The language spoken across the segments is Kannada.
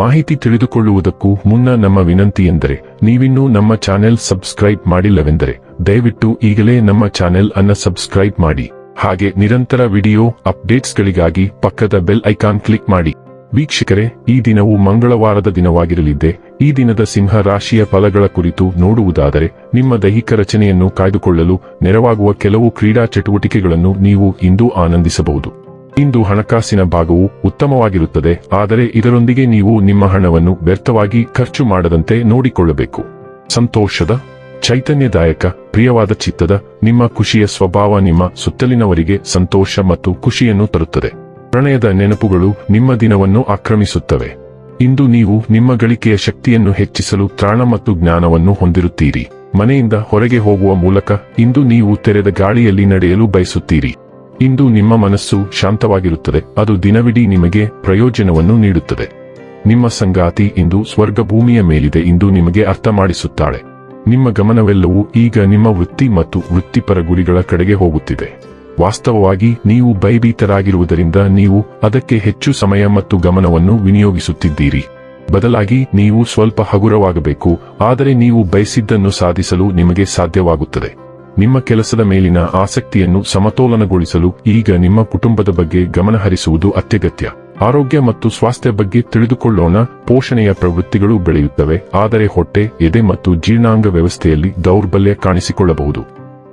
ಮಾಹಿತಿ ತಿಳಿದುಕೊಳ್ಳುವುದಕ್ಕೂ ಮುನ್ನ ನಮ್ಮ ವಿನಂತಿ ಎಂದರೆ ನೀವಿನ್ನೂ ನಮ್ಮ ಚಾನೆಲ್ ಸಬ್ಸ್ಕ್ರೈಬ್ ಮಾಡಿಲ್ಲವೆಂದರೆ, ದಯವಿಟ್ಟು ಈಗಲೇ ನಮ್ಮ ಚಾನೆಲ್ ಅನ್ನ ಸಬ್ಸ್ಕ್ರೈಬ್ ಮಾಡಿ. ಹಾಗೆ ನಿರಂತರ ವಿಡಿಯೋ ಅಪ್ಡೇಟ್ಸ್ಗಳಿಗಾಗಿ ಪಕ್ಕದ ಬೆಲ್ ಐಕಾನ್ ಕ್ಲಿಕ್ ಮಾಡಿ. ವೀಕ್ಷಕರೇ, ಈ ದಿನವು ಮಂಗಳವಾರದ ದಿನವಾಗಿರಲಿದ್ದೆ. ಈ ದಿನದ ಸಿಂಹ ರಾಶಿಯ ಫಲಗಳ ಕುರಿತು ನೋಡುವುದಾದರೆ, ನಿಮ್ಮ ದೈಹಿಕ ರಚನೆಯನ್ನು ಕಾಯ್ದುಕೊಳ್ಳಲು ನೆರವಾಗುವ ಕೆಲವು ಕ್ರೀಡಾ ಚಟುವಟಿಕೆಗಳನ್ನು ನೀವು ಇಂದು ಆನಂದಿಸಬಹುದು. ಇಂದು ಹಣಕಾಸಿನ ಭಾಗವು ಉತ್ತಮವಾಗಿರುತ್ತದೆ, ಆದರೆ ಇದರೊಂದಿಗೆ ನೀವು ನಿಮ್ಮ ಹಣವನ್ನು ವ್ಯರ್ಥವಾಗಿ ಖರ್ಚು ಮಾಡದಂತೆ ನೋಡಿಕೊಳ್ಳಬೇಕು. ಸಂತೋಷದ, ಚೈತನ್ಯದಾಯಕ, ಪ್ರಿಯವಾದ ಚಿತ್ತದ, ನಿಮ್ಮ ಖುಷಿಯ ಸ್ವಭಾವ ನಿಮ್ಮ ಸುತ್ತಲಿನವರಿಗೆ ಸಂತೋಷ ಮತ್ತು ಖುಷಿಯನ್ನು ತರುತ್ತದೆ. ಪ್ರಣಯದ ನೆನಪುಗಳು ನಿಮ್ಮ ದಿನವನ್ನು ಆಕ್ರಮಿಸುತ್ತವೆ. ಇಂದು ನೀವು ನಿಮ್ಮ ಗಳಿಕೆಯ ಶಕ್ತಿಯನ್ನು ಹೆಚ್ಚಿಸಲು ತ್ರಾಣ ಮತ್ತು ಜ್ಞಾನವನ್ನು ಹೊಂದಿರುತ್ತೀರಿ. ಮನೆಯಿಂದ ಹೊರಗೆ ಹೋಗುವ ಮೂಲಕ ಇಂದು ನೀವು ತೆರೆದ ಗಾಳಿಯಲ್ಲಿ ನಡೆಯಲು ಬಯಸುತ್ತೀರಿ. ಇಂದು ನಿಮ್ಮ ಮನಸ್ಸು ಶಾಂತವಾಗಿರುತ್ತದೆ, ಅದು ದಿನವಿಡೀ ನಿಮಗೆ ಪ್ರಯೋಜನವನ್ನು ನೀಡುತ್ತದೆ. ನಿಮ್ಮ ಸಂಗಾತಿ ಇಂದು ಸ್ವರ್ಗ ಭೂಮಿಯ ಮೇಲಿದೆ ಇಂದು ನಿಮಗೆ ಅರ್ಥ ಮಾಡಿಸುತ್ತಾಳೆ ನಿಮ್ಮ ಗಮನವೆಲ್ಲವೂ ಈಗ ನಿಮ್ಮ ವೃತ್ತಿ ಮತ್ತು ವೃತ್ತಿಪರ ಗುರಿಗಳ ಕಡೆಗೆ ಹೋಗುತ್ತಿದೆ. ವಾಸ್ತವವಾಗಿ ನೀವು ಭಯಭೀತರಾಗಿರುವುದರಿಂದ ನೀವು ಅದಕ್ಕೆ ಹೆಚ್ಚು ಸಮಯ ಮತ್ತು ಗಮನವನ್ನು ವಿನಿಯೋಗಿಸುತ್ತಿದ್ದೀರಿ. ಬದಲಾಗಿ ನೀವು ಸ್ವಲ್ಪ ಹಗುರವಾಗಬೇಕು, ಆದರೆ ನೀವು ಬಯಸಿದ್ದನ್ನು ಸಾಧಿಸಲು ನಿಮಗೆ ಸಾಧ್ಯವಾಗುತ್ತದೆ. ನಿಮ್ಮ ಕೆಲಸದ ಮೇಲಿನ ಆಸಕ್ತಿಯನ್ನು ಸಮತೋಲನಗೊಳಿಸಲು ಈಗ ನಿಮ್ಮ ಕುಟುಂಬದ ಬಗ್ಗೆ ಗಮನಹರಿಸುವುದು ಅತ್ಯಗತ್ಯ. ಆರೋಗ್ಯ ಮತ್ತು ಸ್ವಾಸ್ಥ್ಯ ಬಗ್ಗೆ ತಿಳಿದುಕೊಳ್ಳೋಣ. ಪೋಷಣೆಯ ಪ್ರವೃತ್ತಿಗಳು ಬೆಳೆಯುತ್ತವೆ. ಆದರೆ ಹೊಟ್ಟೆ, ಎದೆ ಮತ್ತು ಜೀರ್ಣಾಂಗ ವ್ಯವಸ್ಥೆಯಲ್ಲಿ ದೌರ್ಬಲ್ಯ ಕಾಣಿಸಿಕೊಳ್ಳಬಹುದು.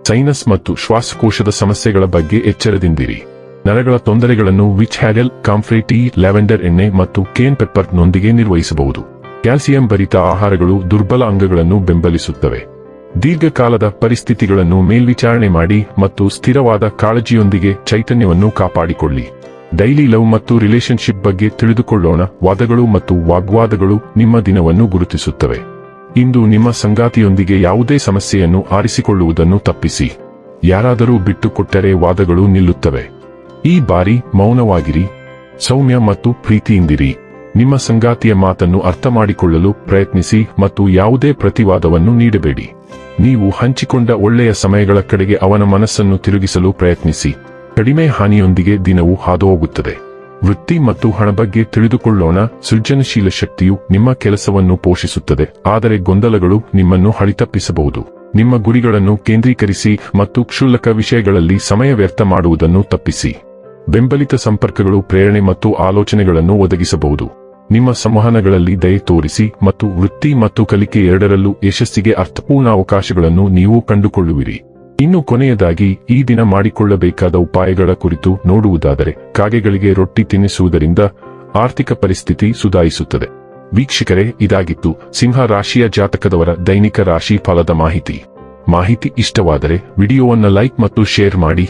ಸೈನಸ್ ಮತ್ತು ಶ್ವಾಸಕೋಶದ ಸಮಸ್ಯೆಗಳ ಬಗ್ಗೆ ಎಚ್ಚರದಿಂದಿರಿ. ನರಗಳ ತೊಂದರೆಗಳನ್ನು ವಿಚ್ ಹ್ಯಾಡೆಲ್ ಕಾಂಫ್ರೇಟಿ ಲ್ಯಾವೆಂಡರ್ ಎಣ್ಣೆ ಮತ್ತು ಕೇನ್ ಪೆಪ್ಪರ್ನೊಂದಿಗೆ ನಿರ್ವಹಿಸಬಹುದು. ಕ್ಯಾಲ್ಸಿಯಂ ಭರಿತ ಆಹಾರಗಳು ದುರ್ಬಲ ಅಂಗಗಳನ್ನು ಬೆಂಬಲಿಸುತ್ತವೆ. ದೀರ್ಘಕಾಲದ ಪರಿಸ್ಥಿತಿಗಳನ್ನು ಮೇಲ್ವಿಚಾರಣೆ ಮಾಡಿ ಮತ್ತು ಸ್ಥಿರವಾದ ಕಾಳಜಿಯೊಂದಿಗೆ ಚೈತನ್ಯವನ್ನು ಕಾಪಾಡಿಕೊಳ್ಳಿ. ಡೈಲಿ ಲವ್ ಮತ್ತು ರಿಲೇಶನ್ಶಿಪ್ ಬಗ್ಗೆ ತಿಳಿದುಕೊಳ್ಳೋಣ. ವಾದಗಳು ಮತ್ತು ವಾಗ್ವಾದಗಳು ನಿಮ್ಮ ದಿನವನ್ನು ಗುರುತಿಸುತ್ತವೆ. ಇಂದು ನಿಮ್ಮ ಸಂಗಾತಿಯೊಂದಿಗೆ ಯಾವುದೇ ಸಮಸ್ಯೆಯನ್ನು ಆರಿಸಿಕೊಳ್ಳುವುದನ್ನು ತಪ್ಪಿಸಿ. ಯಾರಾದರೂ ಬಿಟ್ಟುಕೊಟ್ಟರೆ ವಾದಗಳು ನಿಲ್ಲುತ್ತವೆ. ಈ ಬಾರಿ ಮೌನವಾಗಿರಿ. ಸೌಮ್ಯ ಮತ್ತು ಪ್ರೀತಿಯಿಂದಿರಿ. ನಿಮ್ಮ ಸಂಗಾತಿಯ ಮಾತನ್ನು ಅರ್ಥ ಮಾಡಿಕೊಳ್ಳಲು ಪ್ರಯತ್ನಿಸಿ ಮತ್ತು ಯಾವುದೇ ಪ್ರತಿವಾದವನ್ನು ನೀಡಬೇಡಿ. ನೀವು ಹಂಚಿಕೊಂಡ ಒಳ್ಳೆಯ ಸಮಯಗಳ ಕಡೆಗೆ ಅವನ ಮನಸ್ಸನ್ನು ತಿರುಗಿಸಲು ಪ್ರಯತ್ನಿಸಿ. ಕಡಿಮೆ ಹಾನಿಯೊಂದಿಗೆ ದಿನವು ಹಾದುಹೋಗುತ್ತದೆ. ವೃತ್ತಿ ಮತ್ತು ಹಣ ಬಗ್ಗೆ ತಿಳಿದುಕೊಳ್ಳೋಣ. ಸೃಜನಶೀಲ ಶಕ್ತಿಯು ನಿಮ್ಮ ಕೆಲಸವನ್ನು ಪೋಷಿಸುತ್ತದೆ. ಆದರೆ ಗೊಂದಲಗಳು ನಿಮ್ಮನ್ನು ಹಳಿತಪ್ಪಿಸಬಹುದು. ನಿಮ್ಮ ಗುರಿಗಳನ್ನು ಕೇಂದ್ರೀಕರಿಸಿ ಮತ್ತು ಕ್ಷುಲ್ಲಕ ವಿಷಯಗಳಲ್ಲಿ ಸಮಯ ವ್ಯರ್ಥ ಮಾಡುವುದನ್ನು ತಪ್ಪಿಸಿ. ಬೆಂಬಲಿತ ಸಂಪರ್ಕಗಳು, ಪ್ರೇರಣೆ ಮತ್ತು ಆಲೋಚನೆಗಳನ್ನು ಒದಗಿಸಬಹುದು. ನಿಮ್ಮ ಸಂವಹನಗಳಲ್ಲಿ ದಯೆ ತೋರಿಸಿ ಮತ್ತು ವೃತ್ತಿ ಮತ್ತು ಕಲಿಕೆ ಎರಡರಲ್ಲೂ ಯಶಸ್ಸಿಗೆ ಅರ್ಥಪೂರ್ಣ ಅವಕಾಶಗಳನ್ನು ನೀವು ಕಂಡುಕೊಳ್ಳುವಿರಿ. ಇನ್ನು ಕೊನೆಯದಾಗಿ, ಈ ದಿನ ಮಾಡಿಕೊಳ್ಳಬೇಕಾದ ಉಪಾಯಗಳ ಕುರಿತು ನೋಡುವುದಾದರೆ, ಕಾಗೆಗಳಿಗೆ ರೊಟ್ಟಿ ತಿನ್ನಿಸುವುದರಿಂದ ಆರ್ಥಿಕ ಪರಿಸ್ಥಿತಿ ಸುಧಾರಿಸುತ್ತದೆ. ವೀಕ್ಷಕರೇ, ಇದಾಗಿತ್ತು ಸಿಂಹ ರಾಶಿಯ ಜಾತಕದವರ ದೈನಿಕ ರಾಶಿ ಫಲದ ಮಾಹಿತಿ. ಮಾಹಿತಿ ಇಷ್ಟವಾದರೆ, ವಿಡಿಯೋವನ್ನ ಲೈಕ್ ಮತ್ತು ಶೇರ್ ಮಾಡಿ.